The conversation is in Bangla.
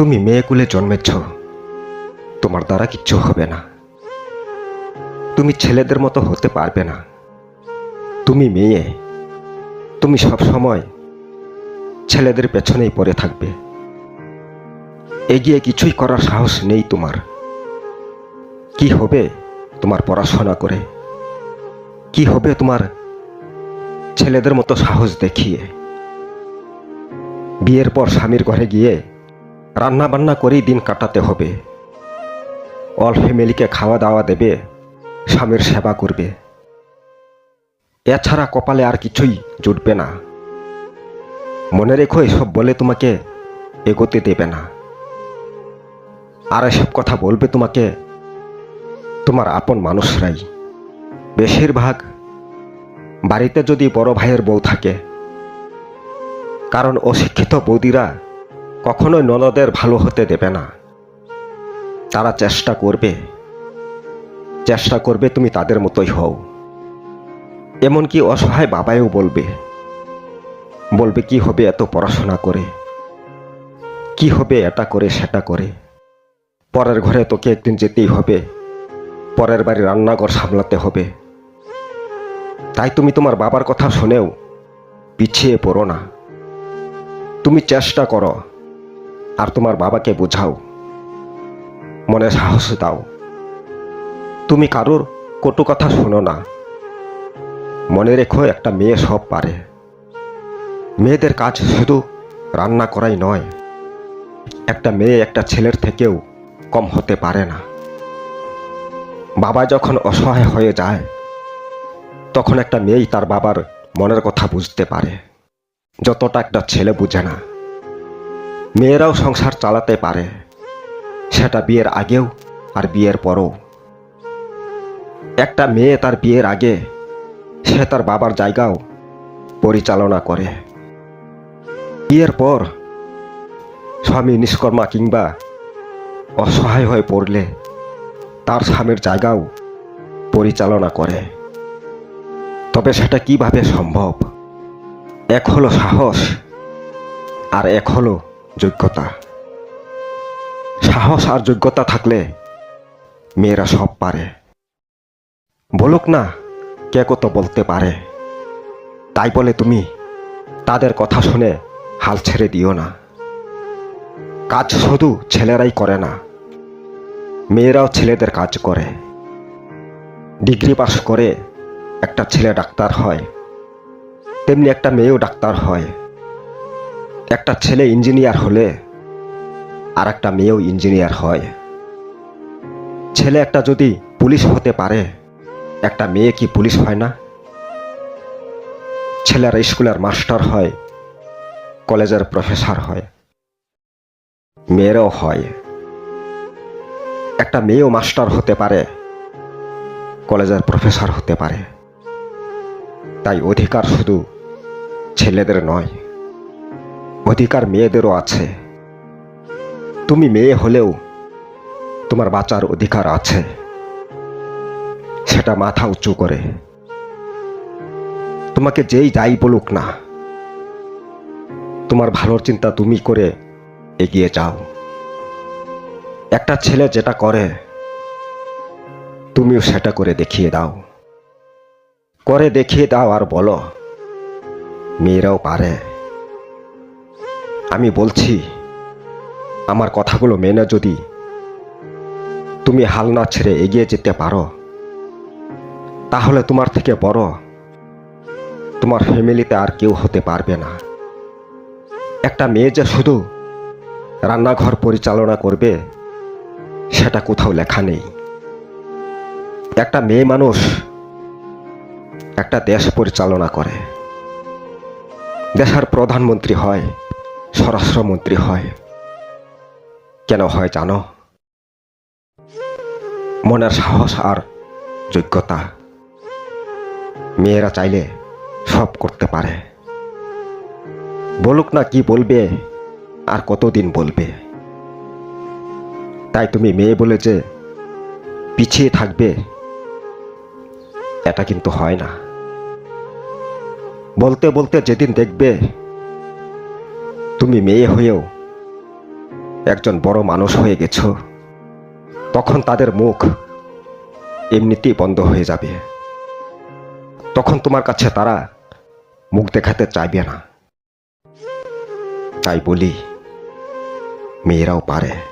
তুমি মেয়েকুলে জন্মেছ, তোমার দ্বারা কিচ্ছু হবে না। তুমি ছেলেদের মতো হতে পারবে না। তুমি মেয়ে, তুমি সব সময় ছেলেদের পেছনেই পড়ে থাকবে। এগিয়ে কিছুই করার সাহস নেই তোমার। কি হবে তোমার পড়াশোনা করে? কি হবে তোমার ছেলেদের মতো সাহস দেখিয়ে? বিয়ের পর স্বামীর ঘরে গিয়ে রান্না বান্না করেই দিন কাটাতে হবে। অল ফ্যামিলিকে খাওয়া দাওয়া দেবে, স্বামীর সেবা করবে। এছাড়া কপালে আর কিছুই জুটবে না। মনে রেখো, এসব বলে তোমাকে এগোতে দেবে না। আর এসব কথা বলবে তোমাকে তোমার আপন মানুষরাই। বেশিরভাগ বাড়িতে যদি বড় ভাইয়ের বউ থাকে, কারণ অশিক্ষিত বৌদিরা কখনোই ননদের ভালো হতে দেবে না। তারা চেষ্টা করবে। চেষ্টা করবে তুমি তাদের মতোই হও। এমনকি অসহায় বাবাও বলবে। বলবে, কি হবে এত পড়াশোনা করে? কি হবে এটা করে, সেটা করে? পরের ঘরে তোকে একদিন যেতেই হবে। পরের বাড়ি রান্নাঘর সামলাতে হবে। তাই তুমি তোমার বাবার কথা শুনেও, পিছিয়ে পড়ো না। তুমি চেষ্টা করো। আর তোমার বাবাকে বোঝাও। মনে সাহস দাও। তুমি কারোর কটু কথা শোনো না। মনে রেখো একটা মেয়ে সব পারে। মেয়েদের কাজ শুধু রান্না করাই নয়। একটা মেয়ে একটা ছেলের থেকেও কম হতে পারে না। বাবা যখন অসহায় হয়ে যায়, তখন একটা মেয়েই তার বাবার মনের কথা বুঝতে পারে। যতটা একটা ছেলে বুঝে না। মেয়েরাও সংসার চালাতে পারে। সেটা বিয়ের আগেও আর বিয়ের পরও। একটা মেয়ে তার বিয়ের আগে, সে তার বাবার জায়গাও পরিচালনা করে। বিয়ের পর স্বামী নিষ্কর্মা কিংবা অসহায় হয়ে পড়লে তার স্বামীর জায়গাও পরিচালনা করে। তবে সেটা কীভাবে সম্ভব? এক হলো সাহস আর এক হলো যোগ্যতা। সাহস আর যোগ্যতা থাকলে মেয়েরা সব পারে। বলুক না, কে কত বলতে পারে। তাই বলে তুমি তাদের কথা শুনে হাল ছেড়ে দিও না। কাজ শুধু ছেলেরাই করে না, মেয়েরাও ছেলেদের কাজ করে। ডিগ্রি পাস করে একটা ছেলে ডাক্তার হয়, তেমনি একটা মেয়েও ডাক্তার হয়। একটা ছেলে ইঞ্জিনিয়ার হলে আর একটা মেয়েও ইঞ্জিনিয়ার হয়। ছেলে একটা যদি পুলিশ হতে পারে, একটা মেয়ে কি পুলিশ হয় না? ছেলেরা স্কুলের মাস্টার হয়, কলেজের প্রফেসর হয়, মেয়েরাও হয়। একটা মেয়েও মাস্টার হতে পারে, কলেজের প্রফেসর হতে পারে। তাই অধিকার শুধু ছেলেদের নয়। অধিকার মেয়েদেরও আছে। তুমি মেয়ে হলেও তোমার বাঁচার অধিকার আছে। সেটা মাথা উঁচু করে। তোমাকে যেই যাই বলুক না, তোমার ভালোর চিন্তা তুমি করে এগিয়ে যাও। একটা ছেলে যেটা করে, তুমিও সেটা করে দেখিয়ে দাও। করে দেখিয়ে দাও আর বলো, মেয়েরাও পারে। আমি বলছি, আমার কথাগুলো মেনে যদি তুমি হাল না ছেড়ে এগিয়ে যেতে পারো, তাহলে তোমার থেকে বড় তোমার ফ্যামিলিতে আর কেউ হতে পারবে না। একটা মেয়ে যে শুধু রান্নাঘর পরিচালনা করবে, সেটা কোথাও লেখা নেই। একটা মেয়ে মানুষ একটা দেশ পরিচালনা করে। দেশের প্রধানমন্ত্রী হয় স্বরাষ্ট্রমন্ত্রী হয়। কেন হয় জানো? মনের সাহস আর যোগ্যতা। মেয়েরা চাইলে সব করতে পারে। বলুক না কি বলবে, আর কতদিন বলবে। তাই তুমি মেয়ে বলে যে পিছিয়ে থাকবে, এটা কিন্তু হয় না। বলতে বলতে যেদিন দেখবে তুমি মেয়ে হয়েও একজন বড় মানুষ হয়ে গেছ, তখন তাদের মুখ এমনিতেই বন্ধ হয়ে যাবে। তখন তোমার কাছে তারা মুখ দেখাতে চাইবে না। তাই বলি, মেয়েরাও পারে।